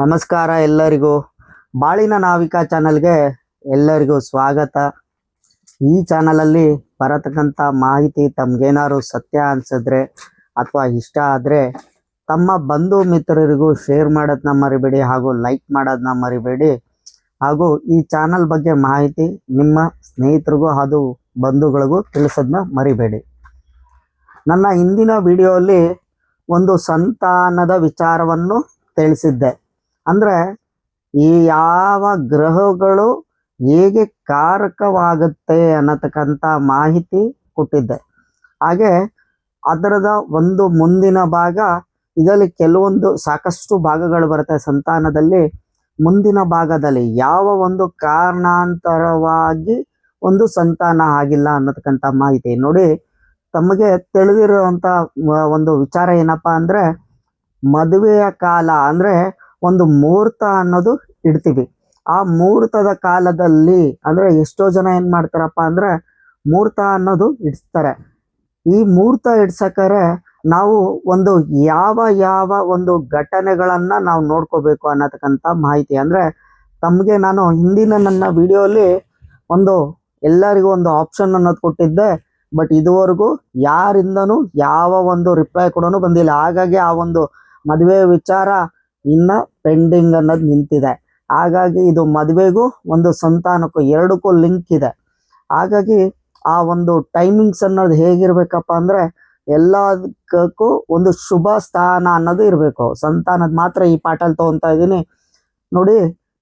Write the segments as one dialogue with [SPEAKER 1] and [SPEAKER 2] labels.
[SPEAKER 1] ನಮಸ್ಕಾರ ಎಲ್ಲರಿಗೂ. ಬಾಳಿನ ನಾವಿಕಾ ಚಾನಲ್ಗೆ ಎಲ್ಲರಿಗೂ ಸ್ವಾಗತ. ಈ ಚಾನಲಲ್ಲಿ ಬರತಕ್ಕಂಥ ಮಾಹಿತಿ ತಮ್ಗೇನಾದ್ರು ಸತ್ಯ ಅನ್ಸಿದ್ರೆ ಅಥವಾ ಇಷ್ಟ ಆದರೆ ತಮ್ಮ ಬಂಧು ಮಿತ್ರರಿಗೂ ಶೇರ್ ಮಾಡೋದನ್ನ ಮರಿಬೇಡಿ ಹಾಗೂ ಲೈಕ್ ಮಾಡೋದನ್ನ ಮರಿಬೇಡಿ. ಹಾಗೂ ಈ ಚಾನಲ್ ಬಗ್ಗೆ ಮಾಹಿತಿ ನಿಮ್ಮ ಸ್ನೇಹಿತರಿಗೂ ಹಾಗೂ ಬಂಧುಗಳಿಗೂ ತಿಳಿಸೋದನ್ನ ಮರಿಬೇಡಿ. ನನ್ನ ಹಿಂದಿನ ವಿಡಿಯೋಲಿ ಒಂದು ಸಂತಾನದ ವಿಚಾರವನ್ನು ತಿಳಿಸಿದ್ದೆ. ಅಂದರೆ ಈ ಯಾವ ಗ್ರಹಗಳು ಹೇಗೆ ಕಾರಕವಾಗುತ್ತೆ ಅನ್ನತಕ್ಕಂಥ ಮಾಹಿತಿ ಕೊಟ್ಟಿದ್ದೆ. ಹಾಗೆ ಅದರದ ಒಂದು ಮುಂದಿನ ಭಾಗ, ಇದರಲ್ಲಿ ಕೆಲವೊಂದು ಸಾಕಷ್ಟು ಭಾಗಗಳು ಬರುತ್ತೆ. ಸಂತಾನದಲ್ಲಿ ಮುಂದಿನ ಭಾಗದಲ್ಲಿ ಯಾವ ಒಂದು ಕಾರಣಾಂತರವಾಗಿ ಒಂದು ಸಂತಾನ ಆಗಿಲ್ಲ ಅನ್ನತಕ್ಕಂಥ ಮಾಹಿತಿ. ನೋಡಿ, ತಮಗೆ ತಿಳಿದಿರುವಂತ ಒಂದು ವಿಚಾರ ಏನಪ್ಪಾ ಅಂದ್ರೆ, ಮದುವೆಯ ಕಾಲ ಅಂದ್ರೆ ಒಂದು ಮುಹೂರ್ತ ಅನ್ನೋದು ಇಡ್ತೀವಿ. ಆ ಮುಹೂರ್ತದ ಕಾಲದಲ್ಲಿ ಅಂದ್ರೆ ಎಷ್ಟೋ ಜನ ಏನ್ ಮಾಡ್ತಾರಪ್ಪ ಅಂದ್ರೆ ಮುಹೂರ್ತ ಅನ್ನೋದು ಇಡಿಸ್ತಾರೆ. ಈ ಮುಹೂರ್ತ ಇಡ್ಸಕರೆ ನಾವು ಒಂದು ಯಾವ ಯಾವ ಒಂದು ಘಟನೆಗಳನ್ನ ನಾವು ನೋಡ್ಕೋಬೇಕು ಅನ್ನತಕ್ಕಂಥ ಮಾಹಿತಿ. ಅಂದ್ರೆ ತಮಗೆ ನಾನು ಹಿಂದಿನ ನನ್ನ ವಿಡಿಯೋಲಿ ಒಂದು ಎಲ್ಲರಿಗೂ ಒಂದು ಆಪ್ಷನ್ ಅನ್ನೋದು ಕೊಟ್ಟಿದ್ದೆ. ಬಟ್ ಇದುವರೆಗೂ ಯಾರಿಂದನೂ ಯಾವ ಒಂದು ರಿಪ್ಲೈ ಕೂಡ ಬಂದಿಲ್ಲ. ಹಾಗಾಗಿ ಆ ಒಂದು ಮದುವೆ ವಿಚಾರ ಇನ್ನ ಪೆಂಡಿಂಗ್ ಅನ್ನೋದು ನಿಂತಿದೆ. ಹಾಗಾಗಿ ಇದು ಮದುವೆಗೂ ಒಂದು ಸಂತಾನಕ್ಕೂ ಎರಡಕ್ಕೂ ಲಿಂಕ್ ಇದೆ. ಹಾಗಾಗಿ ಆ ಒಂದು ಟೈಮಿಂಗ್ಸ್ ಅನ್ನೋದು ಹೇಗಿರ್ಬೇಕಪ್ಪ ಅಂದ್ರೆ ಎಲ್ಲದಕ್ಕೂ ಒಂದು ಶುಭ ಸ್ಥಾನ ಅನ್ನೋದು ಇರಬೇಕು. ಸಂತಾನದ ಮಾತ್ರ ಈ ಪಾಠಲ್ಲಿ ತಗೊಂತಾ ಇದ್ದೀನಿ. ನೋಡಿ,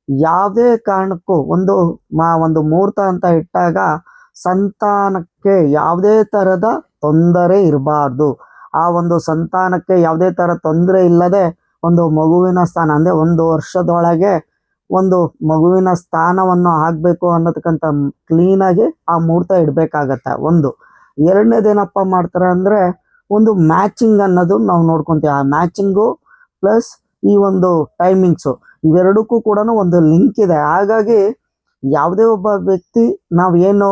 [SPEAKER 1] ಯಾವುದೇ ಕಾರಣಕ್ಕೂ ಒಂದು ಮಾ, ಒಂದು ಮುಹೂರ್ತ ಅಂತ ಇಟ್ಟಾಗ ಸಂತಾನಕ್ಕೆ ಯಾವುದೇ ತರದ ತೊಂದರೆ ಇರಬಾರ್ದು. ಆ ಒಂದು ಸಂತಾನಕ್ಕೆ ಯಾವುದೇ ತರ ತೊಂದರೆ ಇಲ್ಲದೆ ಒಂದು ಮಗುವಿನ ಸ್ಥಾನ, ಅಂದ್ರೆ ಒಂದು ವರ್ಷದೊಳಗೆ ಒಂದು ಮಗುವಿನ ಸ್ಥಾನವನ್ನು ಆಗಬೇಕು ಕ್ಲೀನ್ ಆಗಿ ಆ ಮುಹೂರ್ತ ಇಡಬೇಕಾಗತ್ತೆ. ಒಂದು. ಎರಡನೇದೇನಪ್ಪ ಮಾಡ್ತಾರೆ ಅಂದರೆ ಒಂದು ಮ್ಯಾಚಿಂಗ್ ಅನ್ನೋದು ನಾವು ನೋಡ್ಕೊಂತೀವಿ. ಆ ಮ್ಯಾಚಿಂಗು ಪ್ಲಸ್ ಈ ಒಂದು ಟೈಮಿಂಗ್ಸು ಇವೆರಡಕ್ಕೂ ಕೂಡ ಒಂದು ಲಿಂಕ್ ಇದೆ. ಹಾಗಾಗಿ ಯಾವುದೇ ಒಬ್ಬ ವ್ಯಕ್ತಿ ನಾವು ಏನು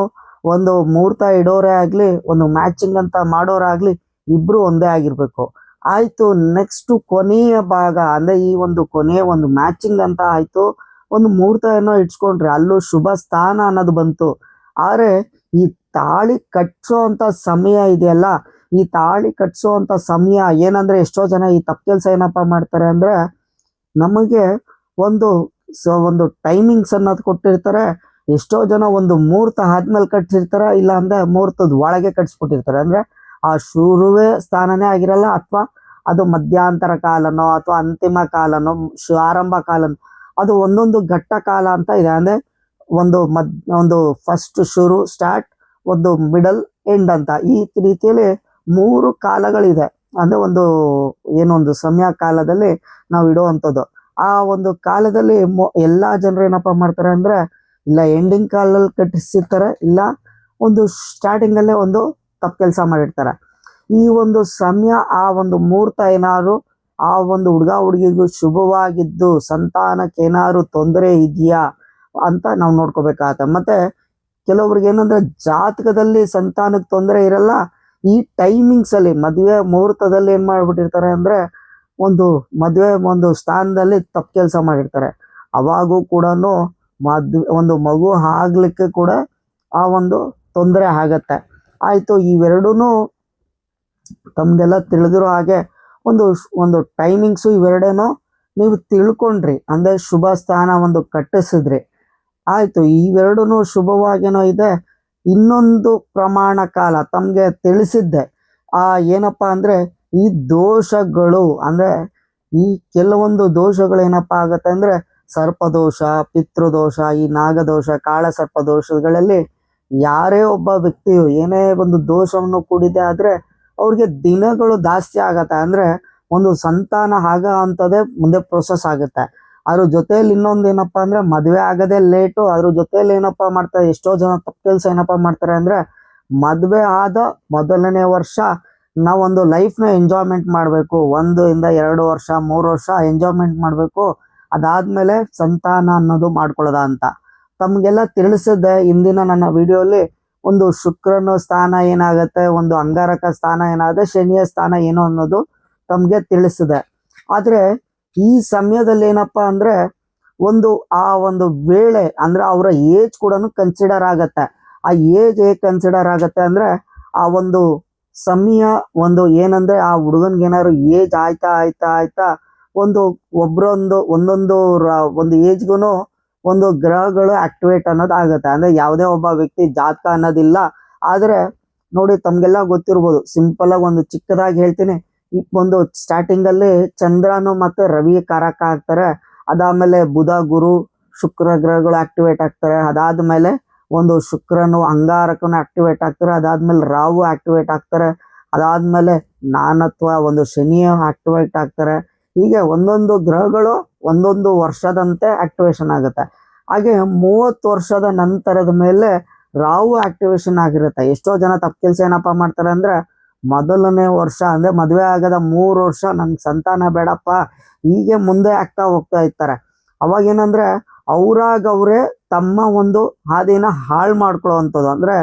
[SPEAKER 1] ಒಂದು ಮುಹೂರ್ತ ಇಡೋರೇ ಆಗಲಿ, ಒಂದು ಮ್ಯಾಚಿಂಗ್ ಅಂತ ಮಾಡೋರೇ ಆಗಲಿ ಇಬ್ಬರು ಒಂದೇ ಆಗಿರ್ಬೇಕು. ಆಯ್ತು ನೆಕ್ಸ್ಟ್ ಕೊನೆಯ ಭಾಗ, ಅಂದ್ರೆ ಈ ಒಂದು ಕೊನೆಯ ಒಂದು ಮ್ಯಾಚಿಂಗ್ ಅಂತ ಆಯ್ತು, ಒಂದು ಮುಹೂರ್ತ ಏನೋ ಇಟ್ಸ್ಕೊಂಡ್ರೆ ಅಲ್ಲೂ ಶುಭ ಸ್ಥಾನ ಅನ್ನೋದು ಬಂತು. ಆದ್ರೆ, ಈ ತಾಳಿ ಕಟ್ಸೋ ಅಂತ ಸಮಯ ಇದೆಯಲ್ಲ, ಈ ತಾಳಿ ಕಟ್ಸೋ ಅಂತ ಸಮಯ ಏನಂದ್ರೆ ಎಷ್ಟೋ ಜನ ಈ ತಪ್ಪು ಕೆಲಸ ಏನಪ್ಪಾ ಮಾಡ್ತಾರೆ ಅಂದ್ರೆ, ನಮಗೆ ಒಂದು ಸೊ, ಒಂದು ಟೈಮಿಂಗ್ಸ್ ಅನ್ನೋದು ಕೊಟ್ಟಿರ್ತಾರೆ, ಎಷ್ಟೋ ಜನ ಒಂದು ಮುಹೂರ್ತ ಆದ್ಮೇಲೆ ಕಟ್ಸಿರ್ತಾರೆ ಇಲ್ಲ ಅಂದ್ರೆ ಮುಹೂರ್ತದ ಒಳಗೆ ಕಟ್ಸ್ಬಿಟ್ಟಿರ್ತಾರೆ. ಅಂದ್ರೆ ಆ ಶುರುವೇ ಸ್ಥಾನನೇ ಆಗಿರಲ್ಲ ಅಥವಾ ಅದು ಮಧ್ಯಾಂತರ ಕಾಲನೋ ಅಥವಾ ಅಂತಿಮ ಕಾಲನೋ ಆರಂಭ ಕಾಲನೋ, ಅದು ಒಂದೊಂದು ಘಟ್ಟ ಕಾಲ ಅಂತ ಇದೆ. ಅಂದ್ರೆ ಒಂದು ಮದ್, ಒಂದು ಫಸ್ಟ್ ಶುರು ಸ್ಟಾರ್ಟ್ ಒಂದು ಮಿಡಲ್ ಎಂಡ್ ಅಂತ. ಈ ರೀತಿಯಲ್ಲಿ ಮೂರು ಕಾಲಗಳಿದೆ. ಅಂದ್ರೆ ಒಂದು ಏನೊಂದು ಸಮಯ ಕಾಲದಲ್ಲಿ ನಾವು ಇಡುವಂಥದ್ದು. ಆ ಒಂದು ಕಾಲದಲ್ಲಿ ಎಲ್ಲಾ ಜನರು ಏನಪ್ಪಾ ಮಾಡ್ತಾರೆ ಅಂದ್ರೆ, ಇಲ್ಲ ಎಂಡಿಂಗ್ ಕಾಲಲ್ಲಿ ಕಟ್ಟಿಸಿರ್ತಾರೆ, ಇಲ್ಲ ಒಂದು ಸ್ಟಾರ್ಟಿಂಗ್ ಅಲ್ಲೇ ಒಂದು ತಪ್ಪು ಕೆಲಸ ಮಾಡಿರ್ತಾರೆ. ಈ ಒಂದು ಸಮಯ, ಆ ಒಂದು ಮುಹೂರ್ತ ಏನಾದ್ರು, ಆ ಒಂದು ಹುಡುಗ ಹುಡುಗಿಗೂ ಶುಭವಾಗಿದ್ದು, ಸಂತಾನಕ್ಕೆ ಏನಾದ್ರು ತೊಂದರೆ ಇದೆಯಾ ಅಂತ ನಾವು ನೋಡ್ಕೋಬೇಕಾಗತ್ತೆ. ಮತ್ತೆ ಕೆಲವೊಬ್ರಿಗೆ ಏನಂದ್ರೆ ಜಾತಕದಲ್ಲಿ ಸಂತಾನಕ್ಕೆ ತೊಂದರೆ ಇರಲ್ಲ, ಈ ಟೈಮಿಂಗ್ಸ್ ಅಲ್ಲಿ, ಮದುವೆ ಮುಹೂರ್ತದಲ್ಲಿ ಏನ್ ಮಾಡ್ಬಿಟ್ಟಿರ್ತಾರೆ ಅಂದ್ರೆ, ಒಂದು ಮದುವೆ ಒಂದು ಸ್ಥಾನದಲ್ಲಿ ತಪ್ಪು ಕೆಲಸ ಮಾಡಿರ್ತಾರೆ. ಅವಾಗೂ ಕೂಡ ಮದ್ವೆ, ಒಂದು ಮಗು ಆಗ್ಲಿಕ್ಕೆ ಕೂಡ ಆ ಒಂದು ತೊಂದರೆ ಆಗತ್ತೆ. ಆಯ್ತು ಇವೆರಡೂ ತಮಗೆಲ್ಲ ತಿಳಿದಿರೋ ಹಾಗೆ ಒಂದು ಒಂದು ಟೈಮಿಂಗ್ಸು ಇವೆರಡೇನೋ ನೀವು ತಿಳ್ಕೊಂಡ್ರಿ. ಅಂದರೆ ಶುಭ ಸ್ಥಾನ ಒಂದು ಕಟ್ಟಿಸಿದ್ರಿ. ಆಯಿತು ಇವೆರಡೂ ಶುಭವಾಗೇನೋ ಇದೆ. ಇನ್ನೊಂದು ಪ್ರಮಾಣ ಕಾಲ ತಮಗೆ ತಿಳಿಸಿದ್ದೆ. ಆ ಏನಪ್ಪ ಅಂದರೆ, ಈ ದೋಷಗಳು, ಅಂದರೆ ಈ ಕೆಲವೊಂದು ದೋಷಗಳು ಏನಪ್ಪ ಆಗುತ್ತೆ ಅಂದರೆ ಸರ್ಪದೋಷ, ಪಿತೃದೋಷ, ಈ ನಾಗದೋಷ ಕಾಳ ಸರ್ಪ ದೋಷಗಳಲ್ಲಿ ಯಾರೇ ಒಬ್ಬ ವ್ಯಕ್ತಿಯು ಏನೇ ಒಂದು ದೋಷವನ್ನು ಕೂಡಿದೆ ಆದರೆ ಅವ್ರಿಗೆ ದಿನಗಳು ಜಾಸ್ತಿ ಆಗತ್ತೆ. ಅಂದರೆ ಒಂದು ಸಂತಾನ ಆಗ ಅಂಥದ್ದೇ ಮುಂದೆ ಪ್ರೊಸೆಸ್ ಆಗುತ್ತೆ. ಅದ್ರ ಜೊತೆಯಲ್ಲಿ ಇನ್ನೊಂದು ಏನಪ್ಪ ಅಂದರೆ ಮದುವೆ ಆಗದೆ ಲೇಟು ಅದ್ರ ಜೊತೆಯಲ್ಲಿ ಏನಪ್ಪ ಮಾಡ್ತಾರೆ ಎಷ್ಟೋ ಜನ ತಪ್ಪು ಕೆಲಸ ಏನಪ್ಪ ಮಾಡ್ತಾರೆ ಅಂದರೆ ಮದುವೆ ಆದ ಮೊದಲನೇ ವರ್ಷ ನಾವೊಂದು ಲೈಫ್ನ ಎಂಜಾಯ್ಮೆಂಟ್ ಮಾಡಬೇಕು. ಒಂದು ಇಂದ ಎರಡು ವರ್ಷ, ಮೂರು ವರ್ಷ ಎಂಜಾಯ್ಮೆಂಟ್ ಮಾಡಬೇಕು. ಅದಾದಮೇಲೆ ಸಂತಾನ ಅನ್ನೋದು ಮಾಡ್ಕೊಳ್ಳೋದ ಅಂತ. ತಮ್ಗೆಲ್ಲ ತಿಳಿಸಿದ್ದೆ ಇಂದಿನ ನನ್ನ ವಿಡಿಯೋಲಿ ಒಂದು ಶುಕ್ರನ ಸ್ಥಾನ ಏನಾಗುತ್ತೆ, ಒಂದು ಅಂಗಾರಕ ಸ್ಥಾನ ಏನಾಗುತ್ತೆ, ಶನಿಯ ಸ್ಥಾನ ಏನು ಅನ್ನೋದು ತಮಗೆ ತಿಳಿಸಿದೆ. ಆದರೆ ಈ ಸಮಯದಲ್ಲಿ ಏನಪ್ಪ ಅಂದ್ರೆ ಒಂದು ಆ ಒಂದು ವೇಳೆ ಅಂದ್ರೆ ಅವರ ಏಜ್ ಕೂಡ ಕನ್ಸಿಡರ್ ಆಗತ್ತೆ. ಆ ಏಜ್ ಹೇಗೆ ಕನ್ಸಿಡರ್ ಆಗತ್ತೆ ಅಂದ್ರೆ ಆ ಒಂದು ಸಮಯ, ಒಂದು ಏನಂದ್ರೆ ಆ ಹುಡುಗನ್ಗೆ ಏನಾದ್ರು ಏಜ್ ಆಯ್ತಾ ಆಯ್ತಾ ಆಯ್ತಾ, ಒಂದು ಒಬ್ಬರೊಂದು ಒಂದೊಂದು ಒಂದು ಏಜ್ಗೂ ಒಂದು ಗ್ರಹಗಳು ಆಕ್ಟಿವೇಟ್ ಅನ್ನೋದು ಆಗುತ್ತೆ. ಅಂದ್ರೆ ಯಾವುದೇ ಒಬ್ಬ ವ್ಯಕ್ತಿ ಜಾತಕ ಅನ್ನೋದಿಲ್ಲ. ಆದ್ರೆ ನೋಡಿ ತಮ್ಗೆಲ್ಲ ಗೊತ್ತಿರ್ಬೋದು. ಸಿಂಪಲ್ ಆಗಿ ಒಂದು ಚಿಕ್ಕದಾಗಿ ಹೇಳ್ತೀನಿ. ಒಂದು ಸ್ಟಾರ್ಟಿಂಗ್ ಅಲ್ಲಿ ಚಂದ್ರನು ಮತ್ತೆ ರವಿ ಕಾರಕ ಆಗ್ತಾರೆ. ಅದಾದ್ಮೇಲೆ ಬುಧ, ಗುರು, ಶುಕ್ರ ಗ್ರಹಗಳು ಆಕ್ಟಿವೇಟ್ ಆಗ್ತಾರೆ. ಅದಾದ್ಮೇಲೆ ಒಂದು ಶುಕ್ರನು, ಅಂಗಾರಕನು ಆಕ್ಟಿವೇಟ್ ಆಗ್ತಾರೆ. ಅದಾದ್ಮೇಲೆ ರಾಹು ಆಕ್ಟಿವೇಟ್ ಆಗ್ತಾರೆ. ಅದಾದ್ಮೇಲೆ ನಾನತ್ವ ಒಂದು ಶನಿಯ ಆಕ್ಟಿವೇಟ್ ಆಗ್ತಾರೆ. ಹೀಗೆ ಒಂದೊಂದು ಗ್ರಹಗಳು ಒಂದೊಂದು ವರ್ಷದಂತೆ ಆಕ್ಟಿವೇಶನ್ ಆಗುತ್ತೆ. ಹಾಗೆ ಮೂವತ್ತು ವರ್ಷದ ನಂತರದ ಮೇಲೆ ರಾಹು ಆಕ್ಟಿವೇಶನ್ ಆಗಿರುತ್ತೆ. ಎಷ್ಟೋ ಜನ ತಪ್ಪು ಕೆಲಸ ಏನಪ್ಪ ಮಾಡ್ತಾರೆ ಅಂದರೆ ಮೊದಲನೇ ವರ್ಷ ಅಂದರೆ ಮದುವೆ ಆಗದ ಮೂರು ವರ್ಷ ನನ್ಗೆ ಸಂತಾನ ಬೇಡಪ್ಪ, ಹೀಗೆ ಮುಂದೆ ಆಗ್ತಾ ಹೋಗ್ತಾ ಇರ್ತಾರೆ. ಅವಾಗ ಏನಂದ್ರೆ ಅವ್ರಾಗವರೇ ತಮ್ಮ ಒಂದು ಹಾದಿನ ಹಾಳು ಮಾಡ್ಕೊಳ್ಳೋ ಅಂದರೆ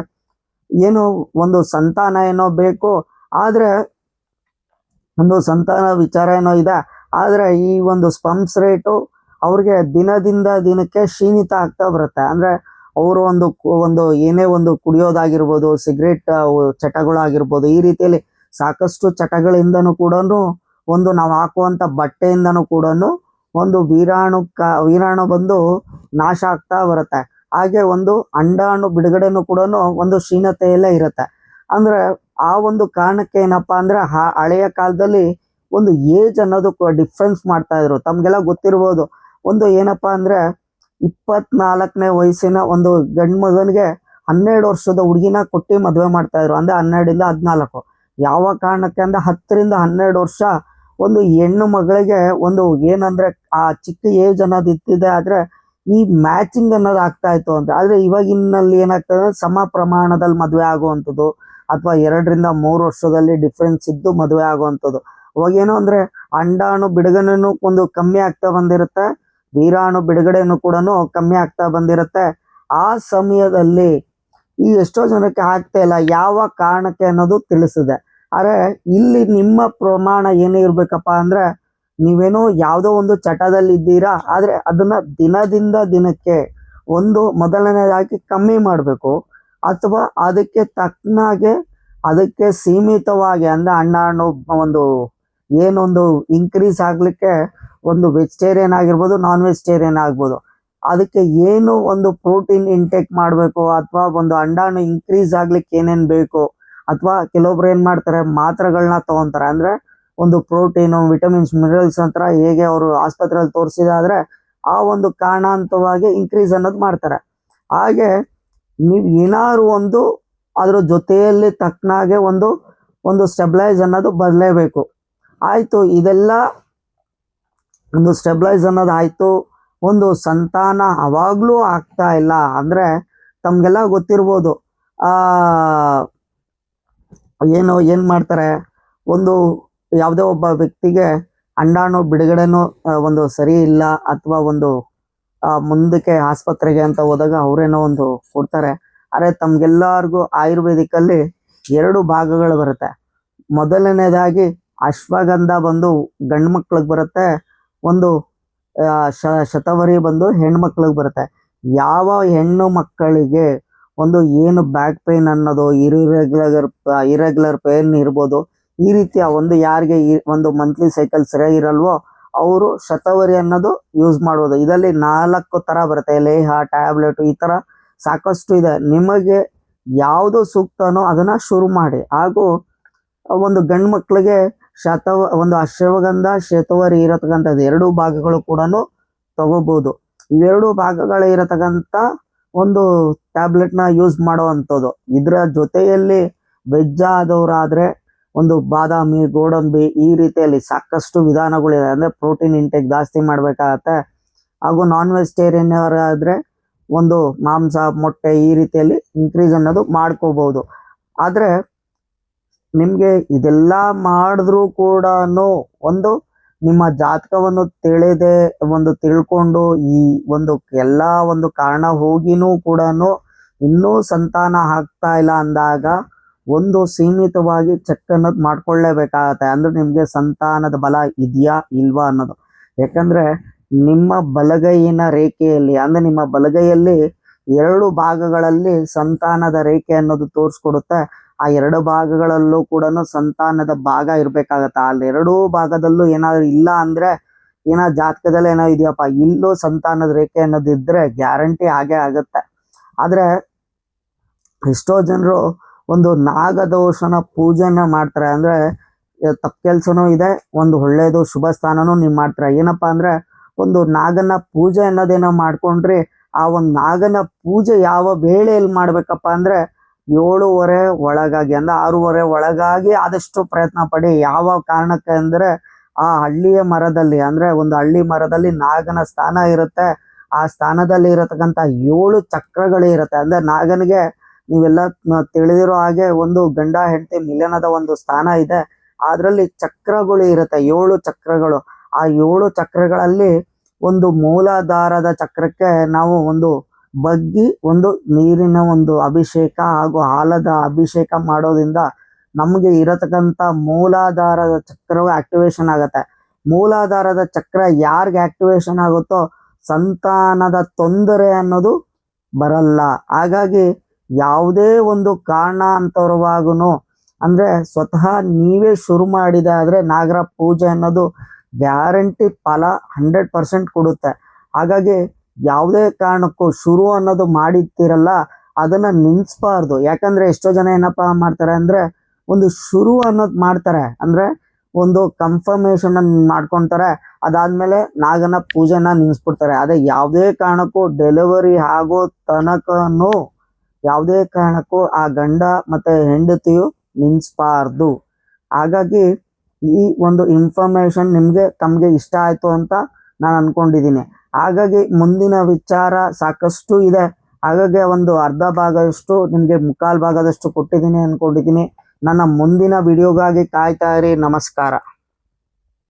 [SPEAKER 1] ಏನು ಒಂದು ಸಂತಾನ ಏನೋ ಬೇಕು, ಆದರೆ ಒಂದು ಸಂತಾನ ವಿಚಾರ ಏನೋ ಇದೆ ಆದ್ರೆ ಈ ಒಂದು ಸ್ಪಂಪ್ಸ್ ರೇಟು ಅವ್ರಿಗೆ ದಿನದಿಂದ ದಿನಕ್ಕೆ ಕ್ಷೀಣಿತ ಆಗ್ತಾ ಬರುತ್ತೆ. ಅಂದ್ರೆ ಅವರು ಒಂದು ಒಂದು ಏನೇ ಒಂದು ಕುಡಿಯೋದಾಗಿರ್ಬೋದು, ಸಿಗರೇಟ್ ಚಟಗಳಾಗಿರ್ಬೋದು, ಈ ರೀತಿಯಲ್ಲಿ ಸಾಕಷ್ಟು ಚಟಗಳಿಂದನೂ ಕೂಡ ಒಂದು ನಾವು ಹಾಕುವಂತ ಬಟ್ಟೆಯಿಂದನೂ ಕೂಡ ಒಂದು ವೀರಾಣು ಕ, ವೀರಾಣು ಬಂದು ನಾಶ ಆಗ್ತಾ ಬರುತ್ತೆ. ಹಾಗೆ ಒಂದು ಅಂಡಾಣು ಬಿಡುಗಡೆನೂ ಕೂಡ ಒಂದು ಕ್ಷೀಣತೆಯಲ್ಲೇ ಇರುತ್ತೆ. ಅಂದ್ರೆ ಆ ಒಂದು ಕಾರಣಕ್ಕೆ ಏನಪ್ಪಾ ಅಂದ್ರೆ ಹಳೆಯ ಕಾಲದಲ್ಲಿ ಒಂದು ಏಜ್ ಅನ್ನೋದು ಡಿಫ್ರೆನ್ಸ್ ಮಾಡ್ತಾ ಇದ್ರು. ತಮ್ಗೆಲ್ಲ ಗೊತ್ತಿರ್ಬೋದು. ಒಂದು ಏನಪ್ಪಾ ಅಂದ್ರೆ ಇಪ್ಪತ್ನಾಲ್ಕನೇ ವಯಸ್ಸಿನ ಒಂದು ಗಂಡ ಮಗನಿಗೆ ಹನ್ನೆರಡು ವರ್ಷದ ಹುಡುಗಿನ ಕೊಟ್ಟು ಮದುವೆ ಮಾಡ್ತಾ ಇದ್ರು. ಅಂದ್ರೆ ಹನ್ನೆರಡರಿಂದ ಹದಿನಾಲ್ಕು. ಯಾವ ಕಾರಣಕ್ಕೆ ಅಂದ್ರೆ ಹತ್ತರಿಂದ ಹನ್ನೆರಡು ವರ್ಷ ಒಂದು ಹೆಣ್ಣು ಮಗಳಿಗೆ ಒಂದು ಏನಂದ್ರೆ ಆ ಚಿಕ್ಕ ಏಜ್ ಅನ್ನೋದು ಇತ್ತಿದೆ ಆದ್ರೆ ಈ ಮ್ಯಾಚಿಂಗ್ ಅನ್ನೋದು ಆಗ್ತಾ ಇತ್ತು ಅಂತ ಆದ್ರೆ ಇವಾಗಿನಲ್ಲಿ ಏನಾಗ್ತದೆ ಸಮ ಪ್ರಮಾಣದಲ್ಲಿ ಮದುವೆ ಆಗುವಂಥದ್ದು. ಅಥವಾ ಎರಡರಿಂದ ಮೂರು ವರ್ಷದಲ್ಲಿ ಡಿಫ್ರೆನ್ಸ್ ಇದ್ದು ಮದುವೆ ಆಗುವಂಥದ್ದು. ಅವಾಗ ಏನು ಅಂದ್ರೆ ಅಂಡಾಣು ಬಿಡುಗಡೆನೂ ಒಂದು ಕಮ್ಮಿ ಆಗ್ತಾ ಬಂದಿರುತ್ತೆ, ವೀರಾಣು ಬಿಡುಗಡೆನೂ ಕೂಡ ಕಮ್ಮಿ ಆಗ್ತಾ ಬಂದಿರುತ್ತೆ. ಆ ಸಮಯದಲ್ಲಿ ಈ ಎಷ್ಟೋ ಜನಕ್ಕೆ ಆಗ್ತಾ ಇಲ್ಲ, ಯಾವ ಕಾರಣಕ್ಕೆ ಅನ್ನೋದು ತಿಳಿಸಿದೆ. ಆದರೆ ಇಲ್ಲಿ ನಿಮ್ಮ ಪ್ರಮಾಣ ಏನೇ ಇರಬೇಕಪ್ಪ ಅಂದ್ರೆ, ನೀವೇನೋ ಯಾವುದೋ ಒಂದು ಚಟದಲ್ಲಿ ಇದ್ದೀರಾ, ಆದ್ರೆ ಅದನ್ನ ದಿನದಿಂದ ದಿನಕ್ಕೆ ಒಂದು ಮೊದಲನೇದಾಗಿ ಕಮ್ಮಿ ಮಾಡಬೇಕು, ಅಥವಾ ಅದಕ್ಕೆ ತಕ್ಕನಾಗೆ ಅದಕ್ಕೆ ಸೀಮಿತವಾಗಿ, ಅಂದ್ರೆ ಹಣ್ಣು ಒಂದು ಏನೊಂದು ಇನ್ಕ್ರೀಸ್ ಆಗ್ಲಿಕ್ಕೆ ಒಂದು ವೆಜಿಟೇರಿಯನ್ ಆಗಿರ್ಬೋದು ನಾನ್ ವೆಜಿಟೇರಿಯನ್ ಆಗ್ಬೋದು. ಅದಕ್ಕೆ ಏನು ಒಂದು ಪ್ರೋಟೀನ್ ಇಂಟೇಕ್ ಮಾಡಬೇಕು ಅಥವಾ ಒಂದು ಅಂಡಾಣು ಇನ್ಕ್ರೀಸ್ ಆಗ್ಲಿಕ್ಕೆ ಏನೇನು ಬೇಕು ಅಥವಾ ಕೆಲವೊಬ್ರು ಏನು ಮಾಡ್ತಾರೆ ಮಾತ್ರೆಗಳನ್ನ ತಗೊಂತಾರೆ. ಅಂದರೆ ಒಂದು ಪ್ರೋಟೀನು ವಿಟಮಿನ್ಸ್ ಮಿನರಲ್ಸ್ ಅಂತ ಹೇಗೆ ಅವರು ಆಸ್ಪತ್ರೆಯಲ್ಲಿ ತೋರಿಸಿದಾದ್ರೆ ಆ ಒಂದು ಕಾರಣಾಂತವಾಗಿ ಇನ್ಕ್ರೀಸ್ ಅನ್ನೋದು ಮಾಡ್ತಾರೆ. ಹಾಗೆ ನೀವು ಏನಾದ್ರು ಒಂದು ಅದ್ರ ಜೊತೆಯಲ್ಲಿ ತಕ್ಕನಾಗೆ ಒಂದು ಒಂದು ಸ್ಟೆಬ್ಲೈಸ್ ಅನ್ನೋದು ಬರಲೇಬೇಕು. ಆಯ್ತು, ಇದೆಲ್ಲ ಒಂದು ಸ್ಟೆಬ್ಲೈಸ್ ಅನ್ನೋದು ಆಯಿತು. ಒಂದು ಸಂತಾನ ಅವಾಗಲೂ ಆಗ್ತಾ ಇಲ್ಲ. ಅಂದ್ರೆ ತಮಗೆಲ್ಲ ಗೊತ್ತಿರ್ಬೋದು. ಏನು, ಏನ್ ಮಾಡ್ತಾರೆ? ಒಂದು ಯಾವುದೇ ಒಬ್ಬ ವ್ಯಕ್ತಿಗೆ ಅಂಡಾಣು, ಬಿಡುಗಡೆನೂ ಒಂದು ಸರಿ ಇಲ್ಲ ಅಥವಾ ಒಂದು ಮುಂದಕ್ಕೆ ಆಸ್ಪತ್ರೆಗೆ ಅಂತ ಹೋದಾಗ ಅವರೇನೋ ಒಂದು ಕೊಡ್ತಾರೆ. ಅರೆ, ತಮಗೆಲ್ಲರಿಗೂ ಆಯುರ್ವೇದಿಕಲ್ಲಿ ಎರಡು ಭಾಗಗಳು ಬರುತ್ತೆ. ಮೊದಲನೇದಾಗಿ ಅಶ್ವಗಂಧ ಬಂದು ಗಂಡು ಮಕ್ಳಿಗೆ ಬರುತ್ತೆ, ಒಂದು ಶ, ಶತವರಿ ಬಂದು ಹೆಣ್ಮಕ್ಳಿಗೆ ಬರುತ್ತೆ. ಯಾವ ಹೆಣ್ಣು ಮಕ್ಕಳಿಗೆ ಒಂದು ಏನು ಬ್ಯಾಕ್ ಪೇನ್ ಅನ್ನೋದು ಇರ್ರೆಗ್ಯುಲರ್ ಇರೆಗ್ಯುಲರ್ ಪೇನ್ ಇರ್ಬೋದು, ಈ ರೀತಿಯ ಒಂದು ಯಾರಿಗೆ ಒಂದು ಮಂತ್ಲಿ ಸೈಕಲ್ ಸರಿಯಾಗಿ ಇರಲ್ವೋ, ಅವರು ಶತವರಿ ಅನ್ನೋದು ಯೂಸ್ ಮಾಡ್ಬೋದು. ಇದರಲ್ಲಿ ನಾಲ್ಕು ತರ ಬರುತ್ತೆ, ಲೇಹ ಟ್ಯಾಬ್ಲೆಟ್ ಈ ತರ ಸಾಕಷ್ಟು ಇದೆ. ನಿಮಗೆ ಯಾವುದು ಸೂಕ್ತನೋ ಅದನ್ನ ಶುರು ಮಾಡಿ. ಹಾಗೂ ಒಂದು ಗಂಡು ಮಕ್ಕಳಿಗೆ ಶತವ, ಒಂದು ಅಶ್ವಗಂಧ, ಶತವರಿ ಇರತಕ್ಕಂಥದ್ದು ಎರಡು ಭಾಗಗಳು ಕೂಡ ತಗೋಬಹುದು ಇವೆರಡು ಭಾಗಗಳು ಇರತಕ್ಕಂಥ ಒಂದು ಟ್ಯಾಬ್ಲೆಟ್ನ ಯೂಸ್ ಮಾಡುವಂಥದ್ದು. ಇದರ ಜೊತೆಯಲ್ಲಿ ವೆಜ್ ಆದವರಾದರೆ ಒಂದು ಬಾದಾಮಿ, ಗೋಡಂಬಿ ಈ ರೀತಿಯಲ್ಲಿ ಸಾಕಷ್ಟು ವಿಧಾನಗಳಿದೆ ಅಂದ್ರೆ ಪ್ರೋಟೀನ್ ಇಂಟೇಕ್ ಜಾಸ್ತಿ ಮಾಡಬೇಕಾಗತ್ತೆ. ಹಾಗೂ ನಾನ್ ವೆಜಿಟೇರಿಯನ್ ಆದ್ರೆ ಒಂದು ಮಾಂಸ, ಮೊಟ್ಟೆ ಈ ರೀತಿಯಲ್ಲಿ ಇನ್ಕ್ರೀಸ್ ಅನ್ನೋದು ಮಾಡ್ಕೋಬಹುದು ಆದ್ರೆ ನಿಮ್ಗೆ ಇದೆಲ್ಲ ಮಾಡಿದ್ರು ಕೂಡ ಒಂದು ನಿಮ್ಮ ಜಾತಕವನ್ನು ತಿಳಿದೆ ಒಂದು ತಿಳ್ಕೊಂಡು ಈ ಒಂದು ಎಲ್ಲ ಒಂದು ಕಾರಣ ಹೋಗಿನೂ ಕೂಡ ಇನ್ನೂ ಸಂತಾನ ಆಗ್ತಾ ಇಲ್ಲ ಅಂದಾಗ ಒಂದು ಸೀಮಿತವಾಗಿ ಚೆಕ್ ಅನ್ನೋದು ಮಾಡ್ಕೊಳ್ಳೇಬೇಕಾಗತ್ತೆ. ಅಂದ್ರೆ ನಿಮ್ಗೆ ಸಂತಾನದ ಬಲ ಇದೆಯಾ ಇಲ್ವಾ ಅನ್ನೋದು. ಯಾಕಂದ್ರೆ ನಿಮ್ಮ ಬಲಗೈಯಿನ ರೇಖೆಯಲ್ಲಿ, ಅಂದ್ರೆ ನಿಮ್ಮ ಬಲಗೈಯಲ್ಲಿ ಎರಡು ಭಾಗಗಳಲ್ಲಿ ಸಂತಾನದ ರೇಖೆ ಅನ್ನೋದು ತೋರಿಸ್ಕೊಡುತ್ತೆ. ಆ ಎರಡು ಭಾಗಗಳಲ್ಲೂ ಕೂಡ ಸಂತಾನದ ಭಾಗ ಇರ್ಬೇಕಾಗತ್ತೆ? ಅಲ್ಲಿ ಎರಡೂ ಭಾಗದಲ್ಲೂ ಏನಾದ್ರು ಇಲ್ಲ ಅಂದ್ರೆ ಏನೋ ಜಾತಕದಲ್ಲಿ ಏನೋ ಇದೆಯಪ್ಪ? ಇಲ್ಲೂ ಸಂತಾನದ ರೇಖೆ ಅನ್ನೋದು ಇದ್ರೆ ಗ್ಯಾರಂಟಿ ಆಗೇ ಆಗತ್ತೆ. ಆದ್ರೆ ಎಷ್ಟೋ ಜನರು ಒಂದು ನಾಗದೋಷನ ಪೂಜೆನ ಮಾಡ್ತಾರೆ. ಅಂದ್ರೆ ತಪ್ಪು ಕೆಲ್ಸನೂ ಇದೆ, ಒಂದು ಒಳ್ಳೇದು ಶುಭ ಸ್ಥಾನನೂ ನೀವು ಮಾಡ್ತಾರೆ. ಏನಪ್ಪಾ ಅಂದ್ರೆ ಒಂದು ನಾಗನ ಪೂಜೆ ಅನ್ನೋದೇನೋ ಮಾಡ್ಕೊಂಡ್ರಿ, ಆ ಒಂದು ನಾಗನ ಪೂಜೆ ಯಾವ ವೇಳೆಯಲ್ಲಿ ಮಾಡ್ಬೇಕಪ್ಪ ಅಂದ್ರೆ ಏಳುವರೆ ಒಳಗಾಗಿ, ಅಂದ್ರೆ ಆರೂವರೆ ಒಳಗಾಗಿ ಆದಷ್ಟು ಪ್ರಯತ್ನ ಪಡಿ. ಯಾವ ಕಾರಣಕ್ಕೆ ಅಂದ್ರೆ, ಆ ಹಳ್ಳಿಯ ಮರದಲ್ಲಿ, ಅಂದ್ರೆ ಒಂದು ಹಳ್ಳಿ ಮರದಲ್ಲಿ ನಾಗನ ಸ್ಥಾನ ಇರುತ್ತೆ. ಆ ಸ್ಥಾನದಲ್ಲಿ ಇರತಕ್ಕಂತ ಏಳು ಚಕ್ರಗಳು ಇರುತ್ತೆ. ಅಂದ್ರೆ ನಾಗನಿಗೆ ನೀವೆಲ್ಲ ತಿಳಿದಿರೋ ಹಾಗೆ ಒಂದು ಗಂಡ, ಹೆಂಡತಿ ಮಿಲನದ ಒಂದು ಸ್ಥಾನ ಇದೆ. ಅದರಲ್ಲಿ ಚಕ್ರಗಳು ಇರುತ್ತೆ, ಏಳು ಚಕ್ರಗಳು. ಆ ಏಳು ಚಕ್ರಗಳಲ್ಲಿ ಒಂದು ಮೂಲಾಧಾರದ ಚಕ್ರಕ್ಕೆ ನಾವು ಒಂದು ಬಗ್ಗಿ ಒಂದು ನೀರಿನ ಒಂದು ಅಭಿಷೇಕ ಹಾಗೂ ಹಾಲದ ಅಭಿಷೇಕ ಮಾಡೋದ್ರಿಂದ ನಮಗೆ ಇರತಕ್ಕಂತ ಮೂಲಾಧಾರದ ಚಕ್ರವು ಆಕ್ಟಿವೇಶನ್ ಆಗುತ್ತೆ. ಮೂಲಾಧಾರದ ಚಕ್ರ ಯಾರಿಗೆ ಆಕ್ಟಿವೇಶನ್ ಆಗುತ್ತೋ ಸಂತಾನದ ತೊಂದರೆ ಅನ್ನೋದು ಬರಲ್ಲ. ಹಾಗಾಗಿ ಯಾವುದೇ ಒಂದು ಕಾರಣಾಂತರವಾಗೂ ಅಂದ್ರೆ ಸ್ವತಃ ನೀವೇ ಶುರು ಮಾಡಿದೆ ಆದರೆ ನಾಗರ ಪೂಜೆ ಅನ್ನೋದು ಗ್ಯಾರಂಟಿ ಫಲ ಹಂಡ್ರೆಡ್ ಪರ್ಸೆಂಟ್ ಕೊಡುತ್ತೆ. ಹಾಗಾಗಿ ಯಾವುದೇ ಕಾರಣಕ್ಕೂ ಶುರು ಅನ್ನೋದು ಮಾಡಿರ್ತೀರಲ್ಲ, ಅದನ್ನ ನಿಲ್ಸ್ಬಾರ್ದು ಯಾಕಂದ್ರೆ ಎಷ್ಟೋ ಜನ ಏನಪ್ಪಾ ಮಾಡ್ತಾರೆ ಅಂದ್ರೆ, ಒಂದು ಶುರು ಅನ್ನೋದು ಮಾಡ್ತಾರೆ. ಅಂದ್ರೆ ಒಂದು ಕನ್ಫರ್ಮೇಶನ್ ಮಾಡ್ಕೊಂತಾರೆ. ಅದಾದ್ಮೇಲೆ ನಾಗನ ಪೂಜೆನ ನಿಲ್ಲಿಸ್ಬಿಡ್ತಾರೆ ಅದೇ ಯಾವುದೇ ಕಾರಣಕ್ಕೂ ಡೆಲಿವರಿ ಆಗೋ ತನಕನೂ ಯಾವುದೇ ಕಾರಣಕ್ಕೂ ಆ ಗಂಡ ಮತ್ತೆ ಹೆಂಡತಿಯು ನಿನ್ಸ್ಬಾರ್ದು ಹಾಗಾಗಿ ಈ ಒಂದು ಇನ್ಫಾರ್ಮೇಶನ್ ನಿಮಗೆ ತಮಗೆ ಇಷ್ಟ ಆಯ್ತು ಅಂತ ನಾನು ಅನ್ಕೊಂಡಿದ್ದೀನಿ ಹಾಗಾಗಿ ಮುಂದಿನ ವಿಚಾರ ಸಾಕಷ್ಟು ಇದೆ. ಹಾಗಾಗಿ ಒಂದು ಅರ್ಧ ಭಾಗದಷ್ಟು ನಿಮಗೆ ಮುಕ್ಕಾಲ್ ಭಾಗದಷ್ಟು ಕೊಟ್ಟಿದ್ದೀನಿ ಅಂದ್ಕೊಂಡಿದ್ದೀನಿ ನನ್ನ ಮುಂದಿನ ವಿಡಿಯೋಗಾಗಿ ಕಾಯ್ತಾ ಇರಿ. ನಮಸ್ಕಾರ.